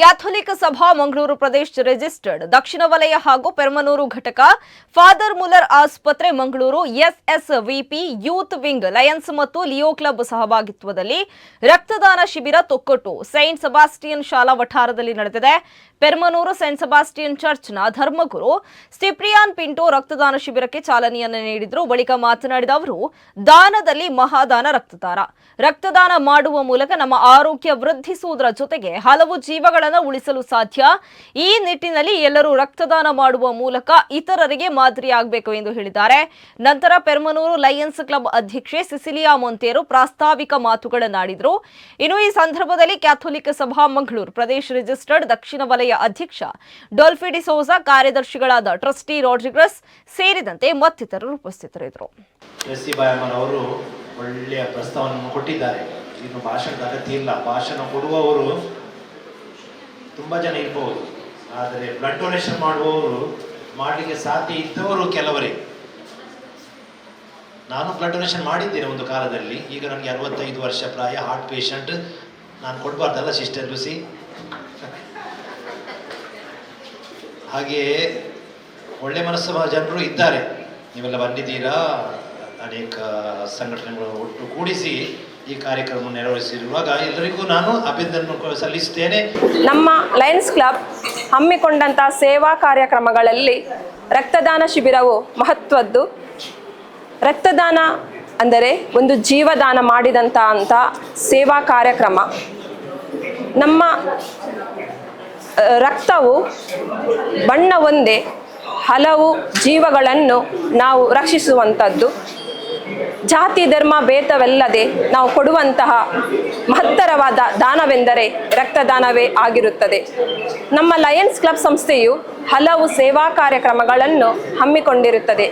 Catholic ಸಭಾ ಮಂಗಳೂರು ಪ್ರದೇಶ registered, ದಕ್ಷಿಣ ವಲಯ ಹಾಗೂ ಪೆರ್ಮನೂರು ಘಟಕ, ಫಾದರ್ ಮುಲರ್ ಆಸ್ಪತ್ರೆ Mangaluru, SSVP, youth wing, Lions ಮತ್ತು ಲಿಯೋ ಕ್ಲಬ್ ಸಹಭಾಗಿತ್ವದಲ್ಲಿ ರಕ್ತದಾನ ಶಿಬಿರ ತೊಕ್ಕೊಟ್ಟು ಸೈಂಟ್ ಸಬಾಸ್ಟಿಯನ್ ಶಾಲಾ ವಠಾರದಲ್ಲಿ ನಡೆದಿದೆ. ಪೆರ್ಮನೂರು ಸೈಂಟ್ ಸಬಾಸ್ಟಿಯನ್ ಚರ್ಚ್ನ ಧರ್ಮಗುರು ಸ್ಟಿಪ್ರಿಯಾನ್ ಪಿಂಟೋ ರಕ್ತದಾನ ಶಿಬಿರಕ್ಕೆ ಚಾಲನೆಯನ್ನು ನೀಡಿದರು. ಬಳಿಕ ಮಾತನಾಡಿದ ಅವರು, ದಾನದಲ್ಲಿ ಮಹಾದಾನ ರಕ್ತದಾನ ರಕ್ತದಾನ ಮಾಡುವ ಮೂಲಕ ನಮ್ಮ ಆರೋಗ್ಯ ವೃದ್ಧಿಸುವುದರ ಜೊತೆಗೆ ಹಲವು ಜೀವಗಳನ್ನು ಉಳಿಸಲು ಸಾಧ್ಯ. ಈ ನಿಟ್ಟಿನಲ್ಲಿ ಎಲ್ಲರೂ ರಕ್ತದಾನ ಮಾಡುವ ಮೂಲಕ ಇತರರಿಗೆ ಮಾದರಿಯಾಗಬೇಕು ಎಂದು ಹೇಳಿದ್ದಾರೆ. ನಂತರ ಪೆರ್ಮನೂರು ಲಯನ್ಸ್ ಕ್ಲಬ್ ಅಧ್ಯಕ್ಷೆ ಸಿಸಿಲಿಯಾ ಮೊಂತೇರು ಪ್ರಾಸ್ತಾವಿಕ ಮಾತುಗಳನ್ನಾಡಿದರು ಇನ್ನು ಈ ಸಂದರ್ಭದಲ್ಲಿ ಕ್ಯಾಥೋಲಿಕ್ ಸಭಾ ಮಂಗಳೂರು ಪ್ರದೇಶ ರಿಜಿಸ್ಟರ್ಡ್ ದಕ್ಷಿಣ ವಲಯ ಅಧ್ಯಕ್ಷ ಡೊಲ್ಫಿ ಡಿಸೋಜಾ ಕಾರ್ಯದರ್ಶಿಗಳಾದ ಟ್ರಸ್ಟಿ ರಾಡ್ರಿಗ್ರಸ್ ಸೇರಿದಂತೆ ಮತ್ತಿತರರು ಉಪಸ್ಥಿತರಿದ್ದರು. ಎಸ್ ಸಿ ಅವರು ಒಳ್ಳೆಯ ಪ್ರಸ್ತಾವನೆಯನ್ನು ಕೊಟ್ಟಿದ್ದಾರೆ. ಇನ್ನು ಭಾಷಣದ ಅಗತ್ಯ ಇಲ್ಲ. ಭಾಷಣ ಕೊಡುವವರು ತುಂಬ ಜನ ಇರ್ಬೋದು. ಆದರೆ ಬ್ಲಡ್ ಡೊನೇಷನ್ ಮಾಡುವವರು ಮಾಡಲಿಕ್ಕೆ ಸಾಧ್ಯ ಇದ್ದವರು ಕೆಲವರೇ. ನಾನು ಬ್ಲಡ್ ಡೊನೇಷನ್ ಮಾಡಿದ್ದೇನೆ ಒಂದು ಕಾಲದಲ್ಲಿ. ಈಗ ನನಗೆ ಅರವತ್ತೈದು ವರ್ಷ ಪ್ರಾಯ ಹಾರ್ಟ್ ಪೇಷಂಟ್ ನಾನು ಕೊಡಬಾರ್ದಲ್ಲ ಸಿಸ್ಟರ್ ಲುಸಿ ಹಾಗೆಯೇ ಒಳ್ಳೆ ಮನಸ್ಸು ಜನರು ಇದ್ದಾರೆ. ನೀವೆಲ್ಲ ಬಂದಿದ್ದೀರಾ? ಅನೇಕ ಸಂಘಟನೆಗಳು ಒಟ್ಟು ಕೂಡಿಸಿ ಈ ಕಾರ್ಯಕ್ರಮ ನೆರವೇರಿಸಿರುವಾಗ ಎಲ್ಲರಿಗೂ ನಾನು ಅಭಿನಂದನೆ ಸಲ್ಲಿಸುತ್ತೇನೆ. ನಮ್ಮ ಲಯನ್ಸ್ ಕ್ಲಬ್ ಹಮ್ಮಿಕೊಂಡಂಥ ಸೇವಾ ಕಾರ್ಯಕ್ರಮಗಳಲ್ಲಿ ರಕ್ತದಾನ ಶಿಬಿರವು ಮಹತ್ವದ್ದು. ರಕ್ತದಾನ ಅಂದರೆ ಒಂದು ಜೀವದಾನ ಮಾಡಿದಂಥ ಅಂತ ಸೇವಾ ಕಾರ್ಯಕ್ರಮ. ನಮ್ಮ ರಕ್ತವು ಬಣ್ಣ ಒಂದೇ ಹಲವು ಜೀವಗಳನ್ನು ನಾವು ರಕ್ಷಿಸುವಂಥದ್ದು ಜಾತಿ, ಧರ್ಮ, ಭೇದವೆಲ್ಲದೆ ನಾವು ಕೊಡುವಂತಹ ಮಹತ್ತರವಾದ ದಾನವೆಂದರೆ ರಕ್ತದಾನವೇ ಆಗಿರುತ್ತದೆ. ನಮ್ಮ ಲಯನ್ಸ್ ಕ್ಲಬ್ ಸಂಸ್ಥೆಯು ಹಲವು ಸೇವಾ ಕಾರ್ಯಕ್ರಮಗಳನ್ನು ಹಮ್ಮಿಕೊಂಡಿರುತ್ತದೆ.